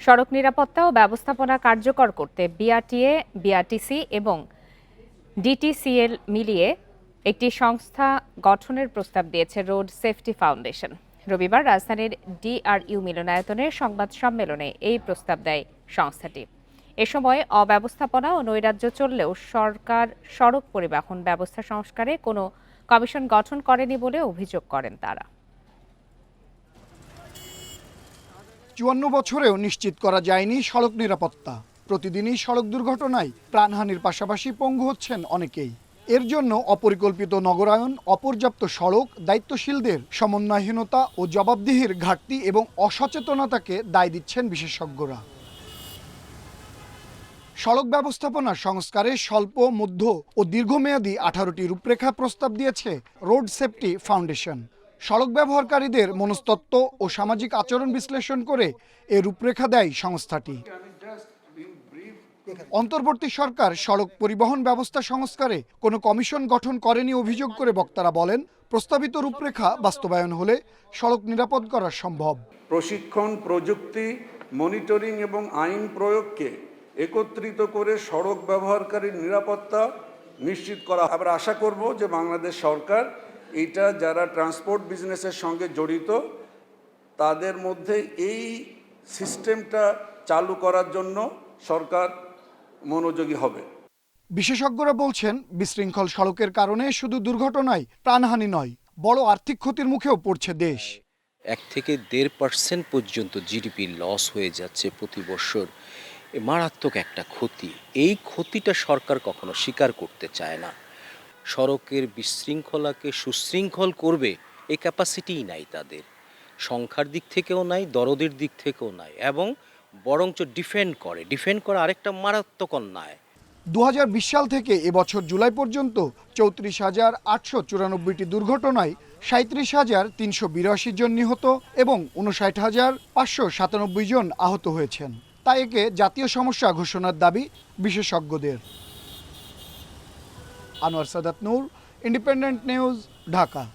সড়ক নিরাপত্তা ও ব্যবস্থাপনা কার্যকর করতে বিআরটিএ বিআরটিসি এবং ডিটিসিএল মিলিয়ে একটি সংস্থা গঠনের প্রস্তাব দিয়েছে রোড সেফটি ফাউন্ডেশন। রবিবার রাজধানীর ডিআরইউ মিলনায়তনের সংবাদ সম্মেলনে এই প্রস্তাব দেয় সংস্থাটি। এ সময় অব্যবস্থাপনা ও নৈরাজ্য চললেও সরকার সড়ক পরিবহন ব্যবস্থা সংস্কারে কোনো কমিশন গঠন করেনি বলে অভিযোগ করেন তারা। চুয়ান্ন বছরেও নিশ্চিত করা যায়নি সড়ক নিরাপত্তা। প্রতিদিনই সড়ক দুর্ঘটনায় প্রাণহানির পাশাপাশি পঙ্গু হচ্ছেন অনেকেই। এর জন্য অপরিকল্পিত নগরায়ন, অপর্যাপ্ত সড়ক, দায়িত্বশীলদের সমন্বয়হীনতা ও জবাবদিহির ঘাটতি এবং অসচেতনতাকে দায় দিচ্ছেন বিশেষজ্ঞরা। সড়ক ব্যবস্থাপনা সংস্কারে স্বল্প, মধ্য ও দীর্ঘমেয়াদী আঠারোটি রূপরেখা প্রস্তাব দিয়েছে রোড সেফটি ফাউন্ডেশন। সড়ক ব্যবহারকারীদের মনস্তত্ত্ব ও সামাজিক আচরণ বিশ্লেষণ করে এ রূপরেখা দেয় সংস্থাটি। অন্তর্বর্তী সরকার সড়ক পরিবহন ব্যবস্থা সংস্কারে কোনো কমিশন গঠন করেনি অভিযোগ করে বক্তারা বলেন, প্রস্তাবিত রূপরেখা বাস্তবায়ন হলে সড়ক নিরাপদ করা সম্ভব। প্রশিক্ষণ, প্রযুক্তি, মনিটরিং এবং আইন প্রয়োগকে একত্রিত করে সড়ক ব্যবহারকারীর নিরাপত্তা নিশ্চিত করা আমরা আশা করব যে বাংলাদেশ সরকার এটা যারা ট্রান্সপোর্ট বিজনেসের সঙ্গে জড়িত তাদের মধ্যে এই সিস্টেমটা চালু করার জন্য সরকার মনোযোগী হবে। বিশেষজ্ঞরা বলছেন বিশৃঙ্খল সড়কের কারণে শুধু দুর্ঘটনায় প্রাণহানি নয় বড় আর্থিক ক্ষতির মুখেও পড়ছে দেশ। এক থেকে দেড় পার্সেন্ট পর্যন্ত জিডিপি লস হয়ে যাচ্ছে প্রতি বছর। এ মারাত্মক একটা ক্ষতি। এই ক্ষতিটা সরকার কখনো স্বীকার করতে চায় না। সড়কের বিশৃঙ্খলাকে সুশৃঙ্খল করবে এই ক্যাপাসিটিই নাই তাদের। সংখ্যার দিক থেকেও নাই, দরদের দিক থেকেও নাই, এবং বরঞ্চ ডিফেন্ড করে। ডিফেন্ড করা আরেকটা মারাত্মক অন্যায়। দু সাল থেকে এবছর জুলাই পর্যন্ত চৌত্রিশ হাজার আটশো চুরানব্বইটি দুর্ঘটনায় সাঁত্রিশ হাজার তিনশো বিরাশি জন নিহত এবং উনষাট হাজার পাঁচশো সাতানব্বই জন আহত হয়েছেন। তাই একে জাতীয় সমস্যা ঘোষণার দাবি বিশেষজ্ঞদের। Anwar Sadat Noor independent news Dhaka